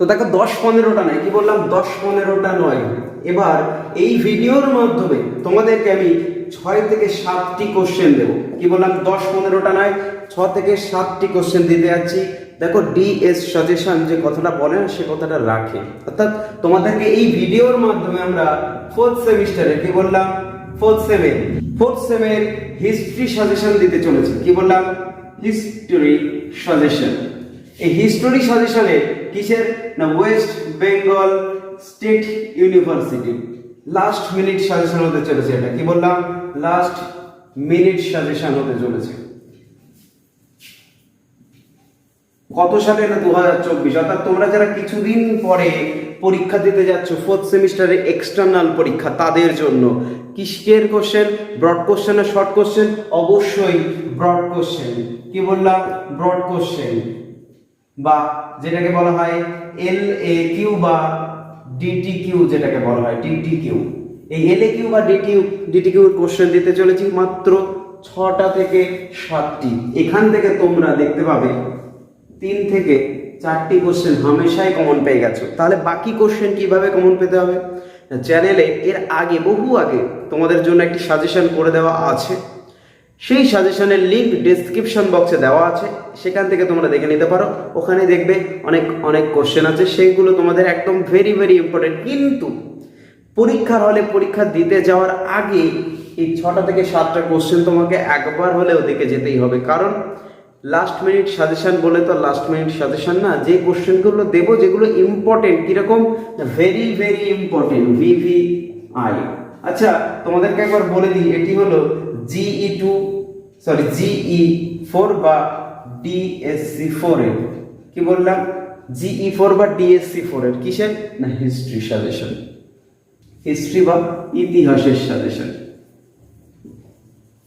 তো দেখো দশ পনেরোটা নয়, কি বললাম? দশ পনেরোটা নয়। এবার এই ভিডিওর মাধ্যমে তোমাদেরকে আমি ছয় থেকে সাতটি কোশ্চেন দেব। কি বললাম? দশ পনেরোটা নয়, ছ থেকে সাতটি কোশ্চেন দিতে যাচ্ছি। দেখো ডিএস সাজেশন যে কথাটা বলেন সে কথাটা রাখে। অর্থাৎ তোমাদেরকে এই ভিডিওর মাধ্যমে আমরা ফোর্থ সেমিস্টারে কি বললাম? ফোর্থ সেমের ফোর্থ সেমের হিস্ট্রি সাজেশন দিতে চলেছি। কি বললাম? হিস্টোরি সাজেশন এই হিস্টোরি সাজেশনে কিসের? না West Bengal state university last minute suggestion হতে চলেছে এটা। কি বললাম? লাস্ট মিনিট সাজেশন হতে চলেছে। কত সালে? না দু হাজার চব্বিশ। অর্থাৎ তোমরা যারা কিছুদিন পরে পরীক্ষা দিতে যাচ্ছ ফোর্থ সেমিস্টারে এক্সটার্নাল পরীক্ষা, তাদের জন্য কিসের question broad question short question অবশ্যই ব্রড কোশ্চেন কি বললাম? ব্রড কোশ্চেন বা যেটাকে বলা হয় এল এ কিউ বা ডিটি কিউ যেটাকে বলা হয় ডিটি কিউ এই এল এ কিউ বা ডিটি ডিটি কিউর কোশ্চেন দিতে চলেছি মাত্র ছটা থেকে সাতটি। এখান থেকে তোমরা দেখতে পাবে তিন থেকে চারটি কোশ্চেন হামেশাই কমন পেয়ে গেছো। তাহলে বাকি কোশ্চেন কীভাবে কমন পেতে হবে? চ্যানেলে এর আগে, বহু আগে তোমাদের জন্য একটি সাজেশন করে দেওয়া আছে। সেই সাজেশনের লিঙ্ক ডেসক্রিপশন বক্সে দেওয়া আছে। সেখান থেকে তোমরা দেখে নিতে পারো। ওখানে দেখবে অনেক অনেক কোশ্চেন আছে। সেইগুলো তোমাদের একদম ভেরি ভেরি ইম্পর্টেন্ট কিন্তু পরীক্ষার হলে পরীক্ষা দিতে যাওয়ার আগে এই ছটা থেকে সাতটা কোশ্চেন তোমাকে একবার হলেও দেখে যেতেই হবে। কারণ লাস্ট মিনিট সাজেশন বলে তো লাস্ট মিনিট সাজেশন না। যে কোশ্চেনগুলো দেবো, যেগুলো ইম্পর্টেন্ট কীরকম? Very very important VV I আচ্ছা তোমাদেরকে একবার বলে দিই, এটি হলো GE two sorry GE four বা ডিএসসি ফোর এর। কি বললাম? জিই ফোর বা ডিএসসি ফোর এর কিসের? না হিস্ট্রি সাজেশন হিস্ট্রি বা ইতিহাসের সাজেশন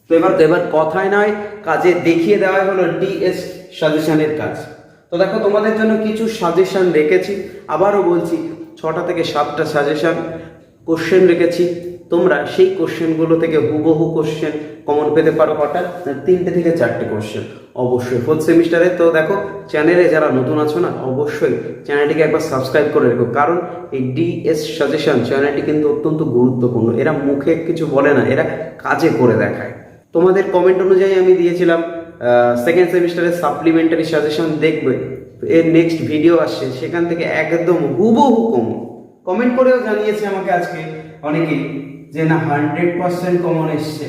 তো এবার এবার কথায় নয়, কাজে দেখিয়ে দেওয়া হলো ডিএস সাজেশনের কাজ। তো দেখো, তোমাদের জন্য কিছু সাজেশন রেখেছি। আবারও বলছি, ছটা থেকে সাতটা সাজেশন কোশ্চেন রেখেছি। তোমরা সেই কোশ্চেনগুলো থেকে হুবহু কোশ্চেন কমন পেতে পারো। কটা তিনটে থেকে চারটে কোশ্চেন অবশ্যই ফোর্থ সেমিস্টারে তো দেখো চ্যানেলে যারা নতুন আছো না, অবশ্যই চ্যানেলটিকে একবার সাবস্ক্রাইব করে রেখো। কারণ এই ডিএস সাজেশন চ্যানেলটি কিন্তু অত্যন্ত গুরুত্বপূর্ণ। এরা মুখে কিছু বলে না, এরা কাজে করে দেখায়। তোমাদের কমেন্ট অনুযায়ী আমি দিয়েছিলাম সেকেন্ড সেমিস্টারের সাপ্লিমেন্টারি সাজেশন দেখবে। এর নেক্সট ভিডিও আসছে, সেখান থেকে একদম হুবহু কমন কমেন্ট করেও জানিয়েছে আমাকে আজকে অনেকেই। যে না হান্ড্রেড পার্সেন্ট কমন এসছে।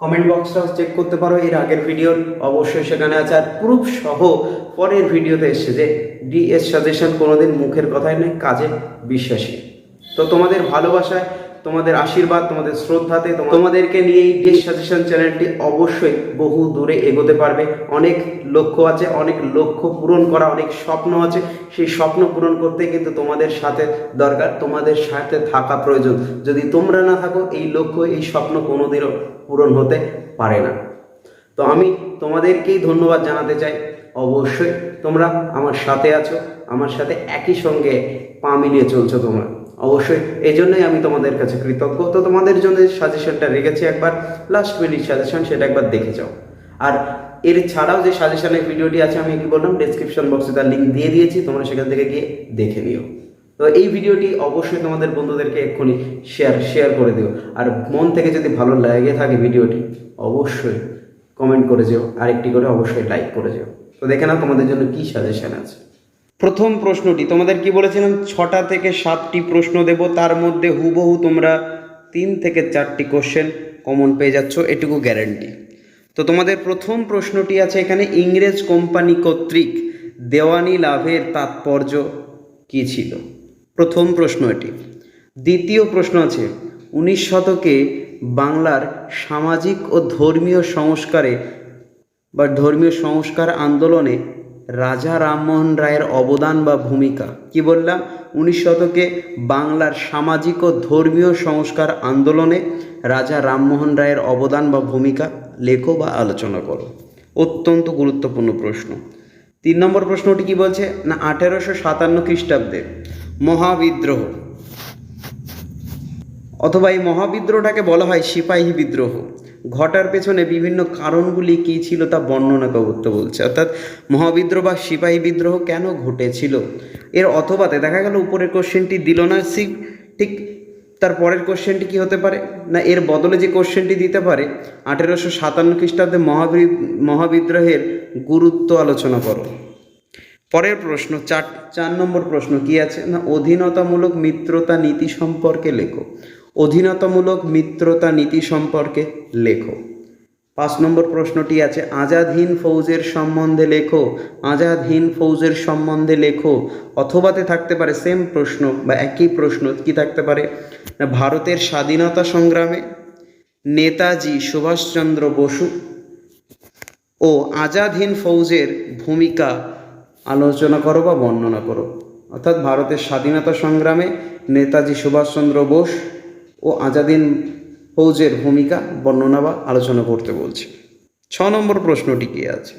কমেন্ট বক্সটাও চেক করতে পারো, এর আগের ভিডিওর অবশ্যই সেখানে আছে। আর প্রুফ সহ পরের ভিডিওতে এসছে যে ডিএস সাজেশন কোনোদিন মুখের কথায় নেই কাজে বিশ্বাসী। তো তোমাদের ভালোবাসায় তোমাদের আশীর্বাদ, তোমাদের শ্রদ্ধাতে তোমা- তোমাদেরকে নিয়ে এই ডিএস সাজেশন চ্যানেলটি অবশ্যই বহু দূরে এগোতে পারবে। অনেক লক্ষ্য আছে, অনেক লক্ষ্য পূরণ করা, অনেক স্বপ্ন আছে। সেই স্বপ্ন পূরণ করতে কিন্তু তোমাদের সাথে দরকার, তোমাদের সাথে থাকা প্রয়োজন। যদি তোমরা না থাকো, এই লক্ষ্য, এই স্বপ্ন কোনোদিনও পূরণ হতে পারে না। তো আমি তোমাদেরকেই ধন্যবাদ জানাতে চাই। অবশ্যই তোমরা আমার সাথে আছো, আমার সাথে একই সঙ্গে পা মিলিয়ে চলছো তোমরা। অবশ্যই। এই জন্যই আমি তোমাদের কাছে কৃতজ্ঞ। তো তোমাদের জন্য সাজেশনটা রেখেছি একবার লাস্ট মিনিট সাজেশন সেটা একবার দেখে যাও। আর এর ছাড়াও যে সাজেশনের ভিডিওটি আছে, আমি কি বললাম? ডেসক্রিপশন বক্সে তার লিঙ্ক দিয়ে দিয়েছি, তোমরা সেখান থেকে গিয়ে দেখে নিও। তো এই ভিডিওটি অবশ্যই তোমাদের বন্ধুদেরকে এক্ষুনি শেয়ার শেয়ার করে দিও। আর মন থেকে যদি ভালো লেগে থাকে ভিডিওটি অবশ্যই কমেন্ট করে যেও। আরেকটি করে অবশ্যই লাইক করে যেও। তো দেখে নাও তোমাদের জন্য কি সাজেশন আছে। প্রথম প্রশ্নটি, তোমাদের কি বলেছিলাম? ছটা থেকে সাতটি প্রশ্ন দেব, তার মধ্যে হুবহু তোমরা তিন থেকে চারটি কোশ্চেন কমন পেয়ে যাচ্ছ, এটুকু গ্যারান্টি তো তোমাদের প্রথম প্রশ্নটি আছে এখানে, ইংরেজ কোম্পানি কর্তৃক দেওয়ানি লাভের তাৎপর্য কী ছিল? প্রথম প্রশ্ন এটি। দ্বিতীয় প্রশ্ন আছে, উনিশ শতকে বাংলার সামাজিক ও ধর্মীয় সংস্কারে বা ধর্মীয় সংস্কার আন্দোলনে রাজা রামমোহন রায়ের অবদান বা ভূমিকা। কি বললাম? উনিশ শতকে বাংলার সামাজিক ও ধর্মীয় সংস্কার আন্দোলনে রাজা রামমোহন রায়ের অবদান বা ভূমিকা লেখো বা আলোচনা করো। অত্যন্ত গুরুত্বপূর্ণ প্রশ্ন। তিন নম্বর প্রশ্নটি কি বলছে? না, আঠেরোশো সাতান্ন খ্রিস্টাব্দে। মহাবিদ্রোহ। অথবা এই মহাবিদ্রোহটাকে বলা হয় সিপাহী বিদ্রোহ। ঘটার পেছনে বিভিন্ন কারণগুলি কী ছিল তা বর্ণনা করতে বলছে। অর্থাৎ মহাবিদ্রোহ বা সিপাহী বিদ্রোহ কেন ঘটেছিল? এর অথবাতে দেখা গেল উপরের কোশ্চেনটি দিল না সি ঠিক তার পরের কোশ্চেনটি কি হতে পারে? না এর বদলে যে কোশ্চেনটি দিতে পারে, আঠেরোশো সাতান্ন খ্রিস্টাব্দে মহাবি মহাবিদ্রোহের গুরুত্ব আলোচনা করো। পরের প্রশ্ন, চার চার নম্বর প্রশ্ন কি আছে? না, অধীনতামূলক মিত্রতা নীতি সম্পর্কে লেখো। অধীনতামূলক মিত্রতা নীতি সম্পর্কে লেখো। পাঁচ নম্বর প্রশ্নটি আছে আজাদ হিন্দ ফৌজের সম্বন্ধে লেখো আজাদ হিন্দ ফৌজের সম্বন্ধে লেখো, অথবাতে থাকতে পারে সেম প্রশ্ন বা একই প্রশ্ন, কি থাকতে পারে? ভারতের স্বাধীনতা সংগ্রামে নেতাজি সুভাষচন্দ্র বসু ও আজাদ হিন্দ ফৌজের ভূমিকা আলোচনা করো বা বর্ণনা করো। অর্থাৎ ভারতের স্বাধীনতা সংগ্রামে নেতাজি সুভাষচন্দ্র বোস ও আজাদিন ফৌজের ভূমিকা বর্ণনা বা আলোচনা করতে বলছে। ছ নম্বর প্রশ্নটি কি আছে?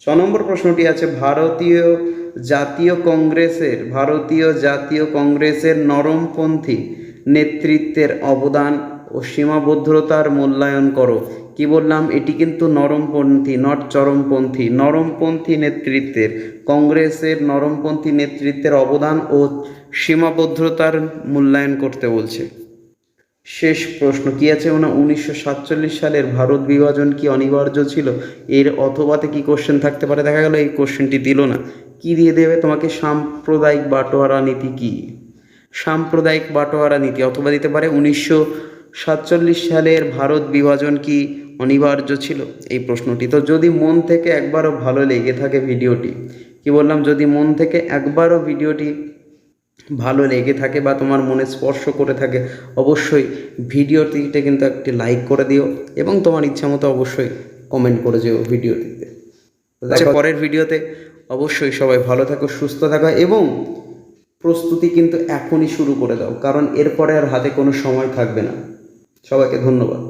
ছ নম্বর প্রশ্নটি আছে, ভারতীয় জাতীয় কংগ্রেসের, ভারতীয় জাতীয় কংগ্রেসের নরমপন্থী নেতৃত্বের অবদান ও সীমাবদ্ধতার মূল্যায়ন করো। কি বললাম? এটি কিন্তু নরমপন্থী নট চরমপন্থী। নরমপন্থী নেতৃত্বের, কংগ্রেসের নরমপন্থী নেতৃত্বের অবদান ও সীমাবদ্ধতার মূল্যায়ন করতে বলছে। শেষ প্রশ্ন, কি আছে না উনিশশো সাতচল্লিশ সালের ভারত বিভাজন কি অনিবার্য ছিল? এর অথবাতে কি কোশ্চেন থাকতে পারে? দেখা গেল এই কোশ্চেনটি দিল না। কি দিয়ে দেবে তোমাকে সাম্প্রদায়িক বাটোয়ারা নীতি কি? সাম্প্রদায়িক বাটোয়ারা নীতি অথবা দিতে পারে উনিশশো সাতচল্লিশ সালের ভারত বিভাজন কি অনিবার্য ছিল? এই প্রশ্নটি। তো যদি মন থেকে একবারও ভালো লেগে থাকে ভিডিওটি, কি বললাম? যদি মন থেকে একবারও ভিডিওটি ভালো লেগে থাকে বা তোমার মনে স্পর্শ করে থাকে অবশ্যই ভিডিওটিতে কিন্তু একটি লাইক করে দিও এবং তোমার ইচ্ছা মতো অবশ্যই কমেন্ট করে যেও ভিডিওটিতে। আচ্ছা পরের ভিডিওতে অবশ্যই সবাই ভালো থাকো সুস্থ থাকো এবং প্রস্তুতি কিন্তু এখনই শুরু করে দাও কারণ এরপরে আর হাতে কোনো সময় থাকবে না। সবাইকে ধন্যবাদ।